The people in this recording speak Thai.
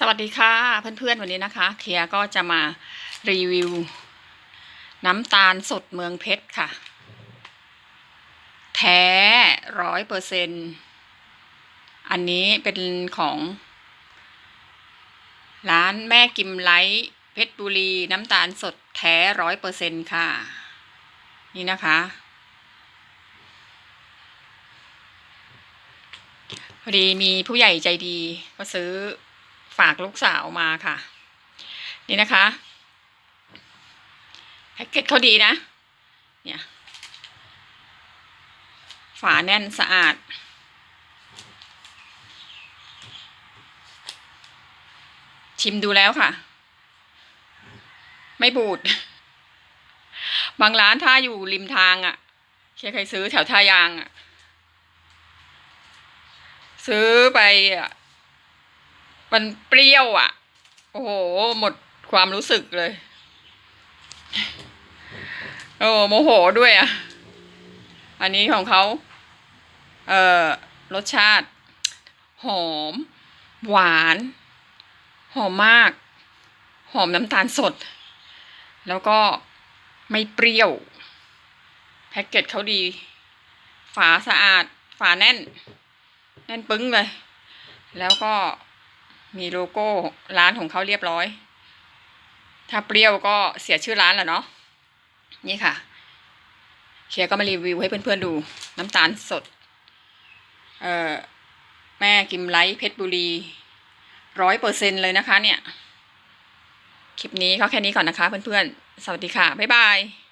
สวัสดีค่ะเพื่อนๆวันนี้นะคะ เคียร์ก็จะมารีวิว น้ำตาลสดเมืองเพชรค่ะ แท้ร้อยเปอร์เซนอันนี้เป็นของ ร้านแม่กิมไลท์เพชรบุรีน้ำตาลสดแท้ร้อยเปอร์เซนค่ะ นี่นะคะ พอดีมีผู้ใหญ่ใจดีก็ซื้อ ฝากลูกสาวมาค่ะ นี่นะคะแพ็กเกจเขาดีนะ เนี่ย ฝาแน่นสะอาด ชิมดูแล้วค่ะ ไม่บูด บางร้านถ้าอยู่ริมทางอะ่ะเคยเคยซื้อแถวท่ายางอะ่ะ ซื้อไปอะ มันเปรี้ยวอะ โอ้โห หมดความรู้สึกเลย โอ้โมโหด้วยอะ อันนี้ของเขา เอ่อ รสชาติ หอม หวาน หอมมาก หอมน้ำตาลสด แล้วก็ไม่เปรี้ยว แพ็กเกจเขาดี ฝาสะอาด ฝาแน่น แน่นปึ้งเลย แล้วก็ มีโลโก้ร้านของเขาเรียบร้อย ถ้าเปรี้ยวก็เสียชื่อร้านแหละเนาะ นี่ค่ะเชียก็มารีวิวให้เพื่อนๆดู น้ำตาลสด เอ่อ แม่กิมไลท์เพชรบุรีร้อยเปอร์เซ็นเลยนะคะเนี่ย คลิปนี้ก็แค่นี้ก่อนนะคะเพื่อนๆ สวัสดีค่ะ บ๊ายบาย